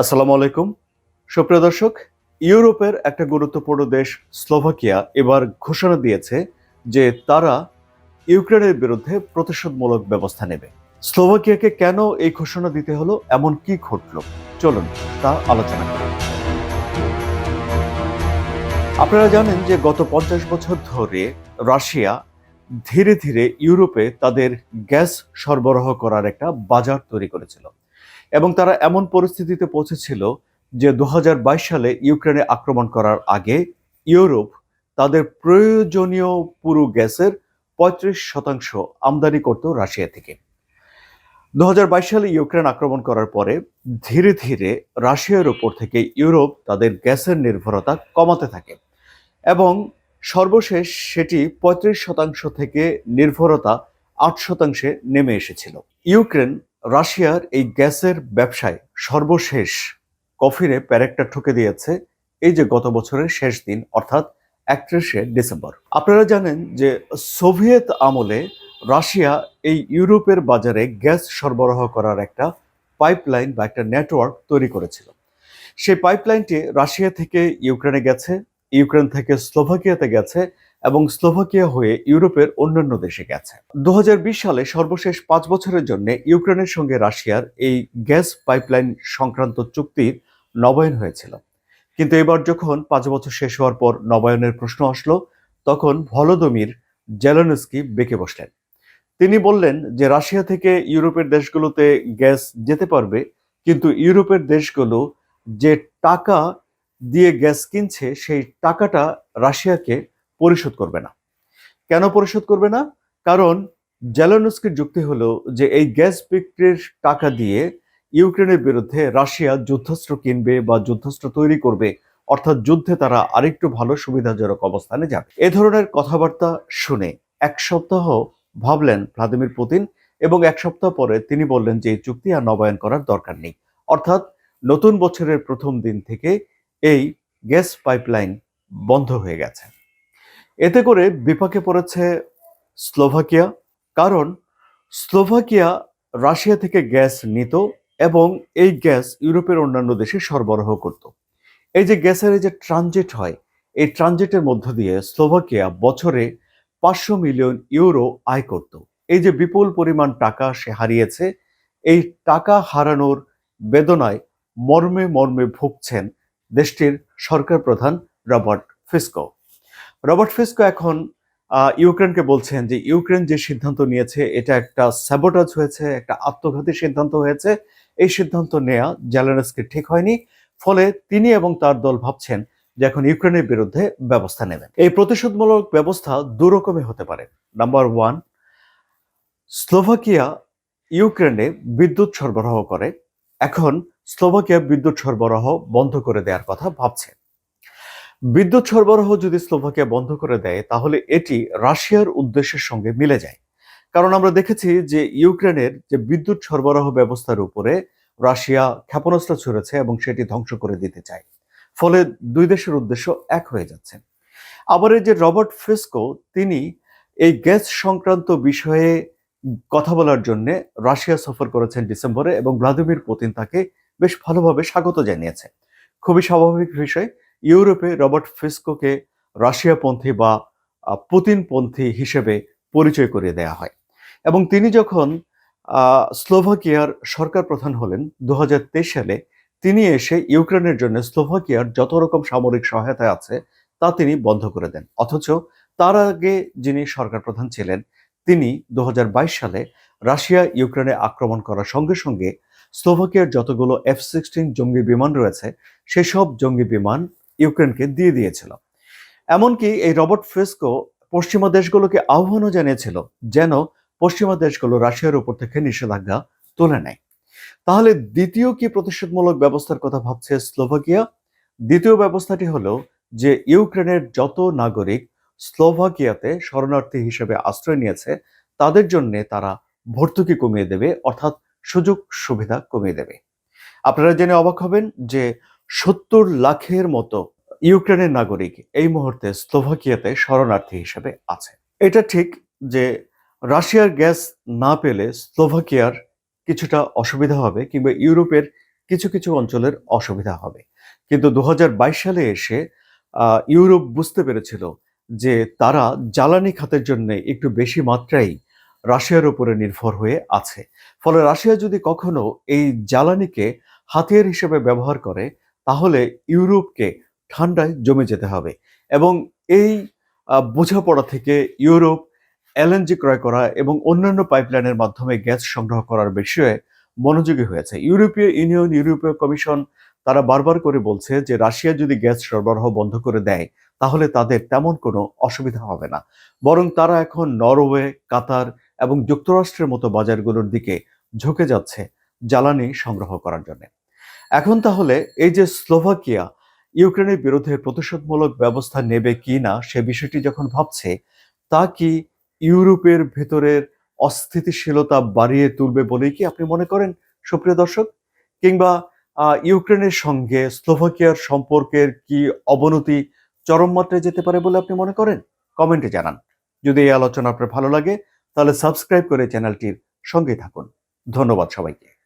আসসালামু আলাইকুম। সুপ্রিয় দর্শক, ইউরোপের একটা গুরুত্বপূর্ণ দেশ স্লোভাকিয়া এবার ঘোষণা দিয়েছে যে তারা ইউক্রেনের বিরুদ্ধে প্রতিশোধমূলক ব্যবস্থা নেবে। স্লোভাকিয়াকে কেন এই ঘোষণা দিতে হলো, এমন কি ঘটলো? চলুন তা আলোচনা করি। আপনারা জানেন যে গত পঞ্চাশ বছর ধরে রাশিয়া ধীরে ধীরে ইউরোপে তাদের গ্যাস সরবরাহ করার একটা বাজার তৈরি করেছিল। এবং তারা এমন পরিস্থিতিতে পৌঁছেছিল যে দু হাজার বাইশ সালে ইউক্রেনে আক্রমণ করার আগে ইউরোপ তাদের প্রয়োজনীয় পুরো গ্যাসের পঁয়ত্রিশ শতাংশ আমদানি করত রাশিয়া থেকে। দু হাজার বাইশ সালে ইউক্রেন আক্রমণ করার পরে ধীরে ধীরে রাশিয়ার ওপর থেকে ইউরোপ তাদের গ্যাসের নির্ভরতা কমাতে থাকে এবং সর্বশেষ সেটি পঁয়ত্রিশ শতাংশ থেকে নির্ভরতা আট শতাংশে নেমে এসেছিল। ইউক্রেন রাশিয়ার এই গ্যাসের ব্যবসায় সর্বশেষ কফিরে প্যারেকটা ঠুকে দিয়েছে এই যে গত বছরের শেষ দিন, অর্থাৎ একত্রিশে ডিসেম্বর। আপনারা জানেন যে সোভিয়েত আমলে রাশিয়া এই ইউরোপের বাজারে গ্যাস সরবরাহ করার একটা পাইপলাইন বা একটা নেটওয়ার্ক তৈরি করেছিল। সেই পাইপলাইনটি রাশিয়া থেকে ইউক্রেনে গেছে, ইউক্রেন থেকে স্লোভাকিয়াতে গেছে এবং স্লোভাকিয়া হয়ে ইউরোপের অন্যান্য দেশে গেছে। দু হাজার বিশ সালে সর্বশেষ পাঁচ বছরের জন্য ইউক্রেনের সঙ্গে রাশিয়ার এই গ্যাস পাইপলাইন সংক্রান্ত চুক্তির নবায়ন হয়েছিল। কিন্তু এবার যখন পাঁচ বছর শেষ হওয়ার পর নবায়নের প্রশ্ন আসলো, তখন ভলোদমির জেলেনস্কি বেঁকে বসলেন। তিনি বললেন যে, রাশিয়া থেকে ইউরোপের দেশগুলোতে গ্যাস যেতে পারবে, কিন্তু ইউরোপের দেশগুলো যে টাকা দিয়ে গ্যাস কিনছে, সেই টাকাটা রাশিয়াকে পরিশোধ করবে না। কেন পরিশোধ করবে না? কারণ জেলানুস্কির যুক্তি হলো যে এই গ্যাস বিক্রির টাকা দিয়ে ইউক্রেনের বিরুদ্ধে রাশিয়া যুদ্ধাস্ত্র কিনবে বা যুদ্ধাস্ত্র তৈরি করবে, অর্থাৎ যুদ্ধে তারা আরেকটু ভালো সুবিধাজনক অবস্থানে যাবে। এ ধরনের কথাবার্তা শুনে এক সপ্তাহ ভাবলেন ভ্লাদিমির পুতিন এবং এক সপ্তাহ পরে তিনি বললেন যে এই চুক্তি আর নবায়ন করার দরকার নেই। অর্থাৎ নতুন বছরের প্রথম দিন থেকে এই গ্যাস পাইপলাইন বন্ধ হয়ে গেছে। এতে করে বিপাকে পড়েছে স্লোভাকিয়া, কারণ স্লোভাকিয়া রাশিয়া থেকে গ্যাস নিত এবং এই গ্যাস ইউরোপের অন্যান্য দেশে সরবরাহ করত। এই যে গ্যাসের যে ট্রানজিট হয়, এই ট্রানজিটের মধ্য দিয়ে স্লোভাকিয়া বছরে পাঁচশো মিলিয়ন ইউরো আয় করত। এই যে বিপুল পরিমাণ টাকা সে হারিয়েছে, এই টাকা হারানোর বেদনায় মর্মে মর্মে ভুগছেন দেশটির সরকার প্রধান রবার্ট ফিস্কো। রবার্ট ফিস্কো এখন ইউক্রেনকে বলছেন যে ইউক্রেন যে সিদ্ধান্ত নিয়েছে, এটা একটা স্যাবোটাজ হয়েছে, একটা আত্মঘাতী সিদ্ধান্ত হয়েছে। এই সিদ্ধান্ত নেয়া জেলেনস্কি ঠিক হয়নি, ফলে তিনি এবং তার দল ভাবছেন যে এখন ইউক্রেনের বিরুদ্ধে ব্যবস্থা নেবেন। এই প্রতিশোধমূলক ব্যবস্থা দুরকমে হতে পারে। নাম্বার ওয়ান স্লোভাকিয়া ইউক্রেনে বিদ্যুৎ সরবরাহ করে। এখন স্লোভাকিয়া বিদ্যুৎ সরবরাহ বন্ধ করে দেওয়ার কথা ভাবছে বিদ্যুৎ সরবরাহ যদি স্লোভাকিয়া বন্ধ করে দেয়, তাহলে এটি রাশিয়ার উদ্দেশ্যের সঙ্গে মিলে যায়। কারণ আমরা দেখেছি যে ইউক্রেনের যে বিদ্যুৎ সরবরাহ ব্যবস্থার উপরে রাশিয়া ক্ষেপণাস্ত্র ছুড়েছে এবং সেটি ধ্বংস করে দিতে চায়। ফলে দুই দেশের উদ্দেশ্য এক হয়ে যাচ্ছে। আবার এই যে রবার্ট ফিস্কো তিনি এই গ্যাস সংক্রান্ত বিষয়ে কথা বলার জন্য রাশিয়া সফর করেছেন ডিসেম্বরে এবং ভ্লাদিমির পুতিন তাকে বেশ ভালোভাবে স্বাগত জানিয়েছে। খুবই স্বাভাবিক বিষয়। ইউরোপে রবার্ট ফিস্কোকে রাশিয়াপন্থী বা পুতিনপন্থী হিসেবে পরিচয় করিয়ে দেওয়া হয়। এবং তিনি যখন স্লোভাকিয়ার সরকার প্রধান হলেন দু হাজার তেইশ সালে, তিনি এসে ইউক্রেনের জন্য স্লোভাকিয়ার যত রকম সামরিক সহায়তা আছে, তা তিনি বন্ধ করে দেন। অথচ তার আগে যিনি সরকার প্রধান ছিলেন, তিনি দু হাজার বাইশ সালে রাশিয়া ইউক্রেনে আক্রমণ করার সঙ্গে সঙ্গে স্লোভাকিয়ার যতগুলো এফ সিক্সটিন জঙ্গি বিমান রয়েছে, সেসব জঙ্গি বিমান ইউক্রেনকে দিয়ে দিয়েছিল। এমনকি এই রবার্ট ফ্রেস্কো পশ্চিমা দেশগুলোকে আহ্বানও জানিয়েছিল যেন পশ্চিমা দেশগুলো রাশিয়ার উপর থেকে নিষেধাজ্ঞা তুলে নেয়। তাহলে দ্বিতীয় কি প্রতিশোধমূলক ব্যবস্থার কথা ভাবছে স্লোভাকিয়া? দ্বিতীয় ব্যবস্থাটি হলো যে ইউক্রেনের যত নাগরিক স্লোভাকিয়াতে শরণার্থী হিসেবে আশ্রয় নিয়েছে, তাদের জন্য তারা ভর্তুকি কমিয়ে দেবে, অর্থাৎ সুযোগ সুবিধা কমিয়ে দেবে। আপনারা জেনে অবাক হবেন যে সত্তর লাখের মতো ইউক্রেনের নাগরিক এই মুহূর্তে স্লোভাকিয়াতে শরণার্থী হিসেবে আছে। এটা ঠিক যে রাশিয়ার গ্যাস না পেলে স্লোভাকিয়ার কিছুটা অসুবিধা হবে কিংবা ইউরোপের কিছু কিছু অঞ্চলের অসুবিধা হবে। কিন্তু দু হাজার বাইশ সালে এসে ইউরোপ বুঝতে পেরেছিল যে তারা জ্বালানি খাতের জন্য একটু বেশি মাত্রায় রাশিয়ার উপরে নির্ভর হয়ে আছে। ফলে রাশিয়া যদি কখনো এই জ্বালানিকে হাতিয়ার হিসেবে ব্যবহার করে তাহলে ইউরোপকে ঠান্ডায় জমে যেতে হবে। এবং এই বোঝাপড়া থেকে ইউরোপ এলএনজি ক্রয় করা এবং অন্যান্য পাইপলাইনের মাধ্যমে গ্যাস সংগ্রহ করার বিষয়ে মনোযোগী হয়েছে। ইউরোপীয় ইউনিয়ন, ইউরোপীয় কমিশন তারা বারবার করে বলছে যে, রাশিয়া যদি গ্যাস সরবরাহ বন্ধ করে দেয়, তাহলে তাদের তেমন কোনো অসুবিধা হবে না। বরং তারা এখন নরওয়ে, কাতার এবং যুক্তরাষ্ট্রের মতো বাজারগুলোর দিকে ঝুঁকে যাচ্ছে জ্বালানি সংগ্রহ করার জন্য। এখন তাহলে এই যে স্লোভাকিয়া, ইউক্রেনের বিরুদ্ধে প্রতিশোধমূলক ব্যবস্থা নেবে কি না সে বিষয়টি যখন ভাবছে, তা কি ইউরোপের ভেতরের অস্থিতিশীলতা বাড়িয়ে তুলবে বলেই কি আপনি মনে করেন, সুপ্রিয় দর্শক? কিংবা ইউক্রেনের সঙ্গে স্লোভাকিয়ার সম্পর্কের কি অবনতি চরম মাত্রায় যেতে পারে বলে আপনি মনে করেন? কমেন্টে জানান। যদি এই আলোচনা আপনার ভালো লাগে, তাহলে সাবস্ক্রাইব করে চ্যানেলটির সঙ্গে থাকুন। ধন্যবাদ সবাইকে।